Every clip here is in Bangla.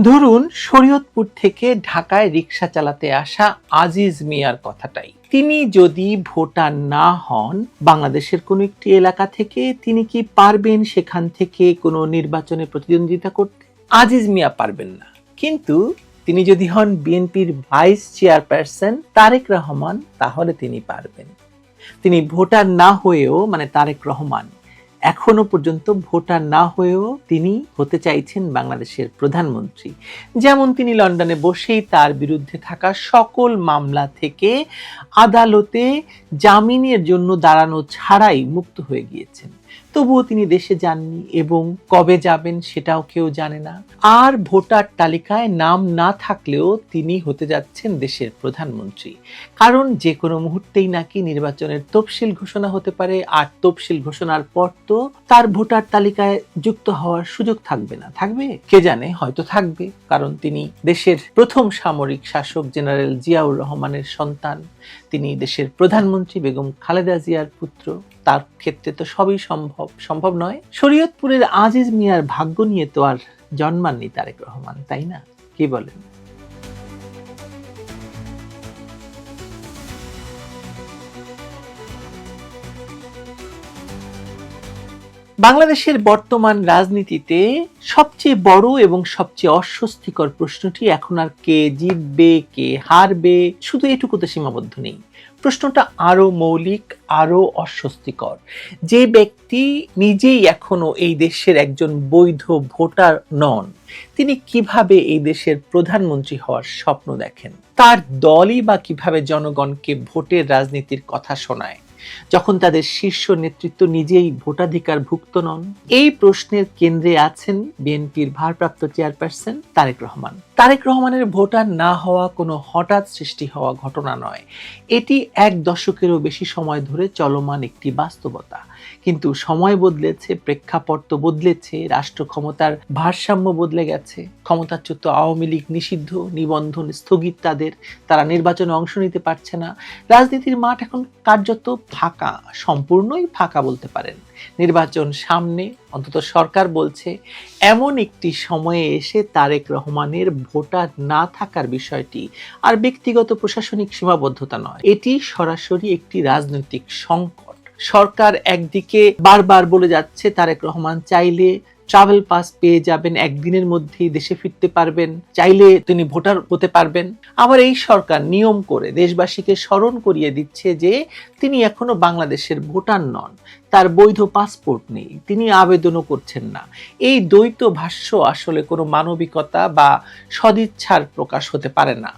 ধরুন, শরীয়তপুর থেকে ঢাকায় রিক্সা চালাতে আসা আজিজ মিয়ার কথাটাই। তিনি যদি ভোটার না হন, বাংলাদেশের কোনো একটি এলাকা থেকে তিনি কি পারবেন সেখান থেকে কোনো নির্বাচনে প্রতিদ্বন্দ্বিতা করতে? আজিজ মিয়া পারবেন না। কিন্তু তিনি যদি হন বিএনপির ভাইস চেয়ারপারসন তারেক রহমান, তাহলে তিনি পারবেন। তিনি ভোটার না হয়েও মানে তারেক রহমান এখনও পর্যন্ত ভোটার না হয়েও তিনি হতে চাইছেন বাংলাদেশের প্রধানমন্ত্রী। যেমন তিনি লন্ডনে বসেই তার বিরুদ্ধে থাকা সকল মামলা থেকে আদালতে জামিনের জন্য দাঁড়ানো ছাড়াই মুক্ত হয়ে গিয়েছেন। তবুও তিনি দেশে যাননি এবং কবে যাবেন সেটাও কেউ জানে না। আর ভোটার তালিকায় নাম না থাকলেও তিনি হতে যাচ্ছেন দেশের প্রধানমন্ত্রী। কারণ যে কোনো মুহূর্তেই নাকি নির্বাচনের তফসিল ঘোষণা হতে পারে, আর তফসিল ঘোষণার পর তো তার ভোটার তালিকায় যুক্ত হওয়ার সুযোগ থাকবে না। থাকবে? কে জানে? হয়তো থাকবে, কারণ তিনি দেশের প্রথম সামরিক শাসক জেনারেল জিয়াউর রহমানের সন্তান। তিনি দেশের প্রধানমন্ত্রী বেগম খালেদা জিয়ার পুত্র। তার ক্ষেত্রে তো সবই সম্ভব সম্ভব নয়। শরীয়তপুরের আজিজ মিয়ার ভাগ্য নিয়ে তো আর জন্মাননি তারেক রহমান, তাই না? কি বলেন? বাংলাদেশের বর্তমান রাজনীতিতে সবচেয়ে বড় এবং সবচেয়ে অস্বস্তিকর প্রশ্নটি এখন আর কে জিতবে, কে হারবে, শুধু এটুকুতে সীমাবদ্ধ নেই। প্রশ্নটা আরও মৌলিক, আরও অস্বস্তিকর। যে ব্যক্তি নিজেই এখনও এই দেশের একজন বৈধ ভোটার নন, তিনি কীভাবে এই দেশের প্রধানমন্ত্রী হওয়ার স্বপ্ন দেখেন? তার দলই বা কীভাবে জনগণকে ভোটের রাজনীতির কথা শোনায়? যখন তাদের শীর্ষ নেতৃত্ব নিজেই ভোটাধিকার ভুক্ত নন? এই প্রশ্নের কেন্দ্রে আছেন বিএনপির ভারপ্রাপ্ত চেয়ারপারসন তারেক রহমান। তারেক রহমানের ভোটার না হওয়া কোনো হঠাৎ সৃষ্টি হওয়া ঘটনা নয়। এটি এক দশকেরও বেশি সময় ধরে চলমান একটি বাস্তবতা। কিন্তু সময় বদলেছে, প্রেক্ষাপট তো বদলেছে, রাষ্ট্র ক্ষমতার ভারসাম্য বদলে গেছে। ক্ষমতাচ্যুত আওয়ামী লীগ নিষিদ্ধ, নিবন্ধন স্থগিত তাদের। তারা নির্বাচনে অংশ নিতে পারছে না। রাজনীতির মাঠ এখন কার্যত ফাঁকা, সম্পূর্ণই ফাঁকা বলতে পারেন। নির্বাচন সামনে, অন্তত সরকার বলছে, এমন একটি সময়ে এসে তারেক রহমানের ভোটার না থাকার বিষয়টি আর ব্যক্তিগত প্রশাসনিক সীমাবদ্ধতা নয়। এটি সরাসরি একটি রাজনৈতিক সংকট। সরকার একদিকে বারবার বলে যাচ্ছে, তারেক রহমান চাইলে ট্রাভেল পাস পেয়ে যাবেন, একদিনের মধ্যেই দেশে ফিরতে পারবেন, চাইলে তিনি ভোটার হতে পারবেন। আবার এই সরকার নিয়ম করে দেশবাসীকে স্মরণ করিয়ে দিচ্ছে যে তিনি এখনও বাংলাদেশের ভোটার নন, তার বৈধ পাসপোর্ট নেই, তিনি আবেদনও করছেন না। এই দ্বৈত ভাষ্য আসলে কোনো মানবিকতা বা সদিচ্ছার প্রকাশ হতে পারে না।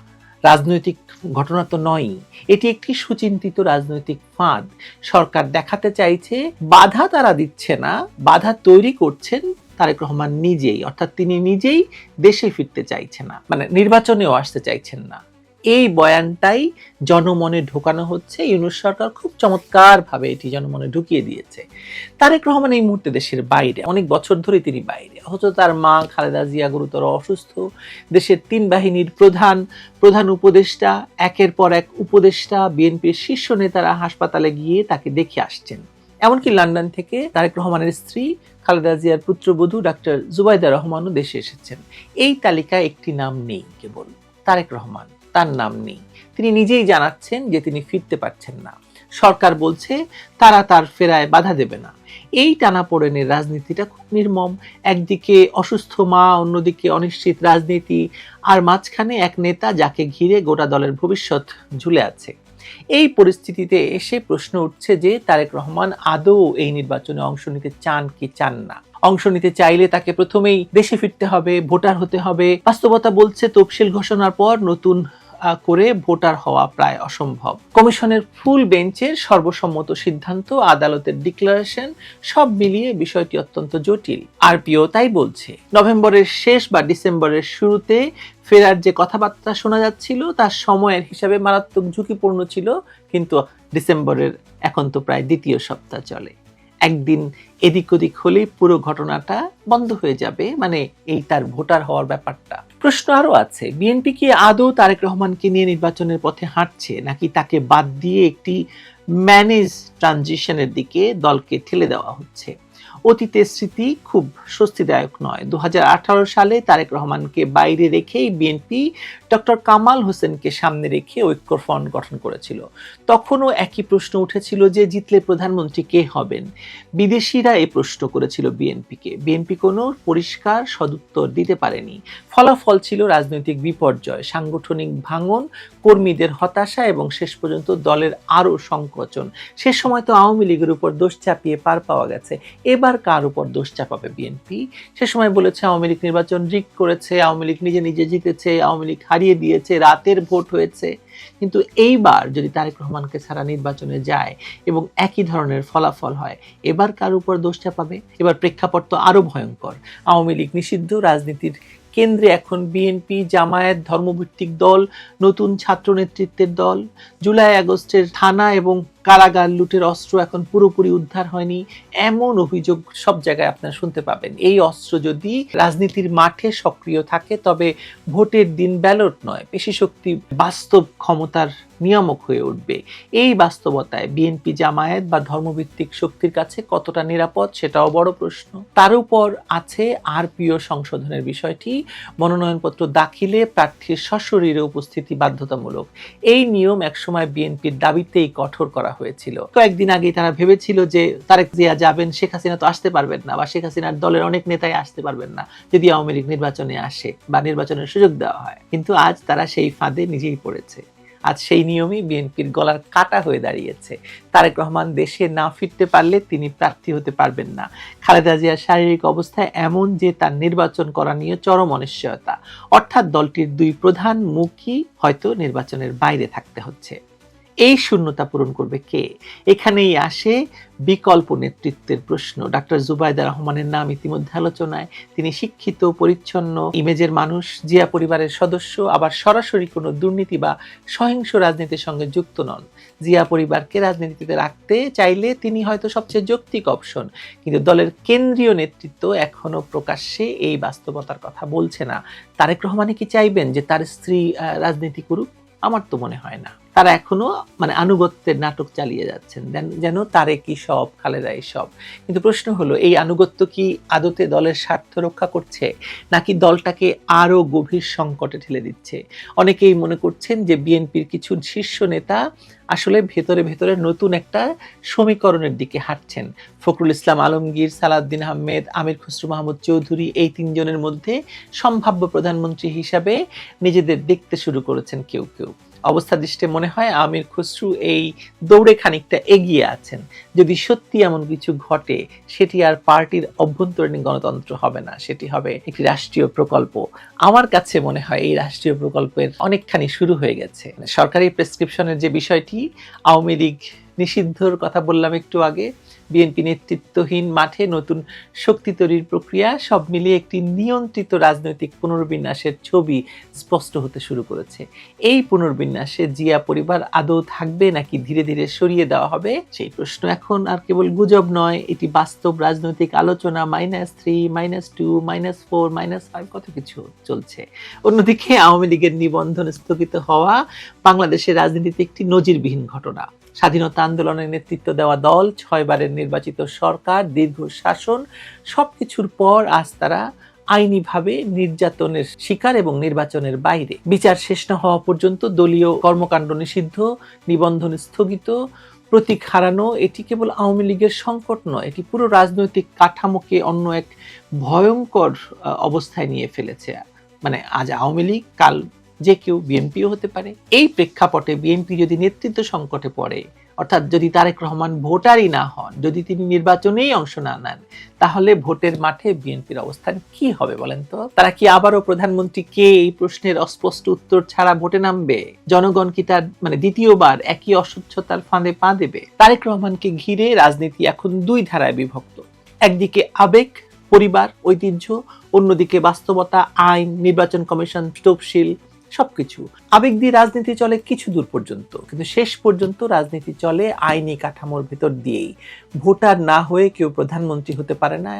রাজনৈতিক ঘটনা তো নয়ই, এটি একটি সুচিন্তিত রাজনৈতিক ফাঁদ। সরকার দেখাতে চাইছে, বাধা তারা দিচ্ছে না, বাধা তৈরি করছেন তারেক রহমান নিজেই, অর্থাৎ তিনি নিজেই দেশে ফিরতে চাইছেন না মানে নির্বাচনেও আসতে চাইছেন না। এই বয়ানটাই জনমনে ঢোকানো হচ্ছে। ইউনুস সরকার খুব চমৎকার ভাবে এটি জনমনে ঢুকিয়ে দিয়েছে। তারেক রহমান এই মুহূর্তে দেশের বাইরে, অনেক বছর ধরে তিনি বাইরে। অথচ তার মা খালেদা জিয়া গুরুতর অসুস্থ। দেশের তিন বাহিনীর প্রধান প্রধান উপদেষ্টা, একের পর এক উপদেষ্টা, বিএনপির শীর্ষ নেতারা হাসপাতালে গিয়ে তাকে দেখে আসছেন। এমনকি লন্ডন থেকে তারেক রহমানের স্ত্রী খালেদা জিয়ার পুত্রবধূ ডাক্তার জুবাইদা রহমানও দেশে এসেছেন। এই তালিকায় একটি নাম নেই কেবল, তারেক রহমান। তার নাম নেই। তিনি নিজেই জানাচ্ছেন যে তিনি ফিরতে পারছেন না। সরকার বলছে, তারা তার ফেরায় বাধা দেবে না। এই টানাপোড়েনের রাজনীতিটা খুব নির্মম। একদিকে অসুস্থ মা, অন্যদিকে অনিশ্চিত রাজনীতি। আর মাঝখানে এক নেতা যাকে ঘিরে গোটা দলের ভবিষ্যৎ ঝুলে আছে। এই পরিস্থিতিতে এসে প্রশ্ন উঠছে যে তারেক রহমান আদৌ এই নির্বাচনে অংশ নিতে চান কি চান না? অংশ নিতে চাইলে তাকে প্রথমেই দেশে ফিরতে হবে, ভোটার হতে হবে। বাস্তবতা বলছে তফসিল ঘোষণার পর নতুন করে ভোটার হওয়া প্রায় অসম্ভব। কমিশনের ফুল বেঞ্চের সর্বসম্মত সিদ্ধান্ত, আদালতের ডিক্লারেশন সব মিলিয়ে বিষয়টি অত্যন্ত জটিল। আরপিও তাই বলছে, নভেম্বরের শেষ বা ডিসেম্বরের শুরুতে ফেরার যে কথাবার্তা শোনা যাচ্ছিল, তার সময়ের হিসাবে মারাত্মক ঝুঁকিপূর্ণ ছিল, কিন্তু ডিসেম্বরের এখন তো প্রায় দ্বিতীয় সপ্তাহ চলে। একদিন এদিক ওদিক হলেই পুরো ঘটনাটা বন্ধ হয়ে যাবে মানে এই তার ভোটার হওয়ার ব্যাপারটা। প্রশ্ন আরও আছে, বিএনপি কি আদৌ তারেক রহমানকে নিয়ে নির্বাচনের পথে হাঁটছে, নাকি তাকে বাদ দিয়ে একটি ম্যানেজ ট্রানজিশনের দিকে দলকে ঠেলে দেওয়া হচ্ছে? অতীতের স্মৃতি খুব স্বস্তিদায়ক নয়। দু সালে তারেক রহমানকে বাইরে রেখেই বিএনপি ডক্টর কামাল হোসেনকে সামনে রেখে ঐক্য ফ্রন্ট গঠন করেছিল। তখনও একই প্রশ্ন উঠেছিল যে জিতলে প্রধানমন্ত্রী কে হবেন? বিদেশিরা এই প্রশ্ন করেছিল বিএনপিকে বিএনপি কোনো পরিষ্কার সদুত্তর দিতে পারেনি। ফলাফল ছিল রাজনৈতিক বিপর্যয়, সাংগঠনিক ভাঙন, কর্মীদের হতাশা এবং শেষ পর্যন্ত দলের আরও সংকোচন। সে সময় তো আওয়ামী লীগের উপর দোষ চাপিয়ে পার পাওয়া গেছে। এবার কার উপর দোষ চাপাবে বিএনপি সে সময় বলেছে, আওয়ামী লীগ নির্বাচন রিক করেছে, আওয়ামী লীগ নিজে নিজে জিতেছে, আওয়ামী লীগ হারিয়ে দিয়েছে, রাতের ভোট হয়েছে। কিন্তু এইবার যদি তারেক রহমানকে ছাড়া নির্বাচনে যায় এবং একই ধরনের ফলাফল হয়, এবার কার উপর দোষ চাপাবে? এবার প্রেক্ষাপট তো আরও ভয়ঙ্কর। আওয়ামী লীগ নিষিদ্ধ, রাজনীতির কেন্দ্রে এখন বিএনপি জামায়াত, ধর্মভিত্তিক দল, নতুন ছাত্র নেতৃত্বের দল। জুলাই আগস্টের থানা এবং কারাগার লুটের অস্ত্র এখন পুরোপুরি উদ্ধার হয়নি। এমন অভিযোগ সব জায়গায় আপনারা শুনতে পাবেন। এই অস্ত্র যদি রাজনীতির মাঠে সক্রিয় থাকে, তবে ভোটের দিন ব্যালট নয় পেশি শক্তি বাস্তব ক্ষমতার নিয়ামক হয়ে উঠবে। এই বাস্তবতায় বিএনপি জামায়াত বা ধর্মভিত্তিক শক্তির কাছে কতটা নিরাপদ সেটাও বড় প্রশ্ন। তার উপর আছে আর প্রিয় সংশোধনের বিষয়টি। মনোনয়নপত্র দাখিলে প্রার্থীর সশরীরে উপস্থিতি বাধ্যতামূলক। এই নিয়ম একসময় বিএনপির দাবিতেই কঠোর করা হয়েছিল। কয়েকদিন আগেই তারা ভেবেছিল যে তারেক জিয়া যাবেন, শেখ হাসিনা তো আসতে পারবেন না বা শেখ হাসিনার দলের অনেক নেতাই আসতে পারবেন না যদি আওয়ামী লীগ নির্বাচনে আসে বা নির্বাচনের সুযোগ দেওয়া হয়। কিন্তু আজ তারা সেই ফাঁদে নিজেই পড়েছে। আজ সেই নিয়মই বিএনপির গলার কাটা হয়ে দাঁড়িয়েছে। তারেক রহমান দেশে না ফিরতে পারলে তিনি প্রার্থী হতে পারবেন না। খালেদা জিয়ার শারীরিক অবস্থা এমন যে তার নির্বাচন করা নিয়ে চরম অনিশ্চয়তা। অর্থাৎ দলটির দুই প্রধান মুখী হয়তো নির্বাচনের বাইরে থাকতে হচ্ছে। এই শূন্যতা পূরণ করবে কে? এখানেই আসে বিকল্প নেতৃত্বের প্রশ্ন। ডাক্তার জুবাইদা রহমানের নাম ইতিমধ্যে আলোচনায়। তিনি শিক্ষিত, পরিচ্ছন্ন, ইমেজের মানুষ, জিয়া পরিবারের সদস্য, আবার সরাসরি কোনো দুর্নীতি বা সহিংস রাজনীতির সঙ্গে যুক্ত নন। জিয়া পরিবারকে রাজনীতিতে রাখতে চাইলে তিনি হয়তো সবচেয়ে যৌক্তিক অপশন। কিন্তু দলের কেন্দ্রীয় নেতৃত্ব এখনও প্রকাশ্যে এই বাস্তবতার কথা বলছে না। তারেক রহমানে কি চাইবেন যে তার স্ত্রী রাজনীতি করুক? আমার তো মনে হয় না। তারা এখনও মানে আনুগত্যের নাটক চালিয়ে যাচ্ছেন। যেন তারে কি সব খালেদাই সব। কিন্তু প্রশ্ন হলো, এই আনুগত্য কি আদতে দলের স্বার্থ রক্ষা করছে? নাকি দলটাকে আরও গভীর সংকটে ঠেলে দিচ্ছে? অনেকেই মনে করছেন যে বিএনপির কিছু শীর্ষ নেতা আসলে ভেতরে ভেতরে নতুন একটা সমীকরণের দিকে হাঁটছেন। ফখরুল ইসলাম আলমগীর, সালাউদ্দিন আহমেদ, আমির খসরু মাহমুদ চৌধুরী এই তিনজনের মধ্যে সম্ভাব্য প্রধানমন্ত্রী হিসাবে নিজেদের দেখতে শুরু করেছেন কেউ কেউ। অবস্থা দৃষ্টে মনে হয় আমির খসরু এই দৌড়ে খানিকটা এগিয়ে আছেন। যদি সত্যি এমন কিছু ঘটে, সেটি আর পার্টির অভ্যন্তরীণ গণতন্ত্র হবে না। সেটি হবে একটি রাষ্ট্রীয় প্রকল্প। আমার কাছে মনে হয় এই রাষ্ট্রীয় প্রকল্পের অনেকখানি শুরু হয়ে গেছে। সরকারি প্রেসক্রিপশনের যে বিষয়টি, আওয়ামী লীগ নিষিদ্ধর কথা বললাম একটু আগে। বিএনপি নেতৃত্বহীন মাঠে নতুন শক্তি তৈরির প্রক্রিয়া, সব মিলিয়ে একটি নিয়ন্ত্রিত রাজনৈতিক পুনর্বিন্যাসের ছবি স্পষ্ট হতে শুরু করেছে। এই পুনর্বিন্যাসে জিয়া পরিবার আদৌ থাকবে নাকি ধীরে ধীরে সরিয়ে দেওয়া হবে? সেই প্রশ্ন এখন আর কেবল গুজব নয়, এটি বাস্তব রাজনৈতিক আলোচনা minus three minus two minus four minus five কত কিছু চলছে। অন্যদিকে আওয়ামী লীগের নিবন্ধন স্থগিত হওয়া বাংলাদেশের রাজনীতিতে একটি নজিরবিহীন ঘটনা। স্বাধীনতা আন্দোলনের নেতৃত্ব দেওয়া দল, ছয়বারের নির্বাচিত সরকার, দীর্ঘ শাসন, সবকিছুর পর আজ তারা আইনিভাবে নির্যাতনের শিকার এবং নির্বাচনের বাইরে। বিচার শেষ না হওয়া পর্যন্ত দলীয় কর্মকাণ্ড নিষিদ্ধ, নিবন্ধন স্থগিত, প্রতীক হারানো, এটি কেবল আওয়ামী লীগের সংকট নয়, এটি পুরো রাজনৈতিক কাঠামোকে অন্য এক ভয়ঙ্কর অবস্থায় নিয়ে ফেলেছে। মানে আজ আওয়ামী লীগ, কাল যে কেউ বিএনপিও হতে পারে। এই প্রেক্ষাপটে বিএনপি যদি নেতৃত্ব সংকটে পড়ে, অর্থাৎ যদি তারেক রহমান ভোটারই না হন, যদি তিনি নির্বাচনেই অংশ না নেন, তাহলে ভোটের মাঠে বিএনপির অবস্থান কি হবে বলেন তো? তারা কি আবারও প্রধানমন্ত্রী কে এই প্রশ্নের অস্পষ্ট উত্তর ছাড়া ভোটে নামবে? জনগণ কি তার মানে দ্বিতীয়বার একই অস্বচ্ছতার ফাঁদে পা দেবে? তারেক রহমানকে ঘিরে রাজনীতি এখন দুই ধারায় বিভক্ত। একদিকে আবেগ, পরিবার, ঐতিহ্য, অন্যদিকে বাস্তবতা, আইন, নির্বাচন কমিশন তফসিল সবকিছু। আবেগ দিয়ে রাজনীতি চলে কিছু দূর পর্যন্ত, কিন্তু শেষ পর্যন্ত রাজনীতি চলে আইনি কাঠামোর ভেতর দিয়েই। ভোটার না হয়ে কেউ প্রধানমন্ত্রী হতে পারে না,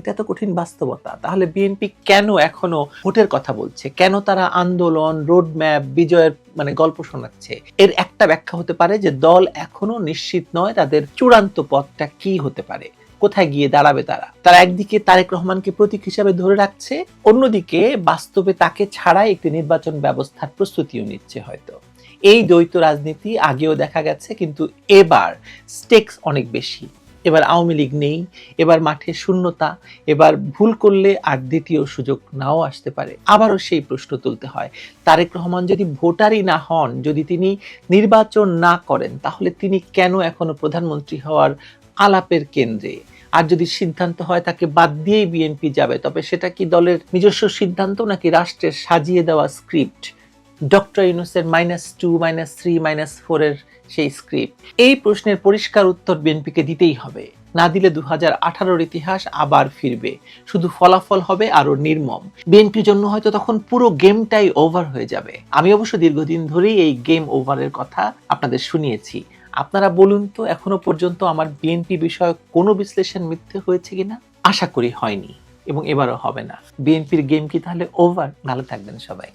এটা তো কঠিন বাস্তবতা। তাহলে বিএনপি কেন এখনও ভোটের কথা বলছে? কেন তারা আন্দোলন রোড ম্যাপ বিজয়ের মানে গল্প শোনাচ্ছে? এর একটা ব্যাখ্যা হতে পারে যে দল এখনও নিশ্চিত নয় তাদের চূড়ান্ত পথটা কি হতে পারে। কোথায় গিয়ে দাঁড়াবে তারা? তারা একদিকে তারেক রহমানকে প্রতীক হিসাবে ধরে রাখছে, অন্যদিকে বাস্তবে তাকে ছাড়াই একটি নির্বাচন ব্যবস্থার প্রস্তুতিও নিচ্ছে হয়তো। এই দ্বৈত রাজনীতি আগেও দেখা গেছে, কিন্তু এবার স্টেক্স অনেক বেশি। এবার আওয়ামী লীগ নেই, এবার মাঠে শূন্যতা, এবার ভুল করলে আর দ্বিতীয় সুযোগ নাও আসতে পারে। আবারও সেই প্রশ্ন তুলতে হয়, তারেক রহমান যদি ভোটারই না হন, যদি তিনি নির্বাচন না করেন, তাহলে তিনি কেন এখনও প্রধানমন্ত্রী হওয়ার আলাপের কেন্দ্রে। আর যদি সিদ্ধান্ত হয় তাকে বাদ দিয়েই বিএনপি যাবে, তবে সেটা কি দলের নিজস্ব সিদ্ধান্ত নাকি রাষ্ট্রের সাজিয়ে দেওয়া স্ক্রিপ্ট? ডক্টর ইউনুসের minus two, minus three, minus ফোরের সেই স্ক্রিপ্ট। এই প্রশ্নের পরিষ্কার উত্তর বিএনপিকে দিতেই হবে। না দিলে দু হাজার ইতিহাস আবার ফিরবে। শুধু ফলাফল হবে আরও নির্মম। বিএনপির জন্য হয়তো তখন পুরো গেমটাই ওভার হয়ে যাবে। আমি অবশ্য দীর্ঘদিন ধরেই এই গেম ওভারের কথা আপনাদের শুনিয়েছি। আপনারা বলুন তো, এখনও পর্যন্ত আমার বিএনপি বিষয়ক কোনো বিশ্লেষণ মিথ্যে হয়েছে কিনা? আশা করি হয়নি এবং এবারও হবে না। বিএনপির গেম কি তাহলে ওভার ভালো থাকবেন সবাই।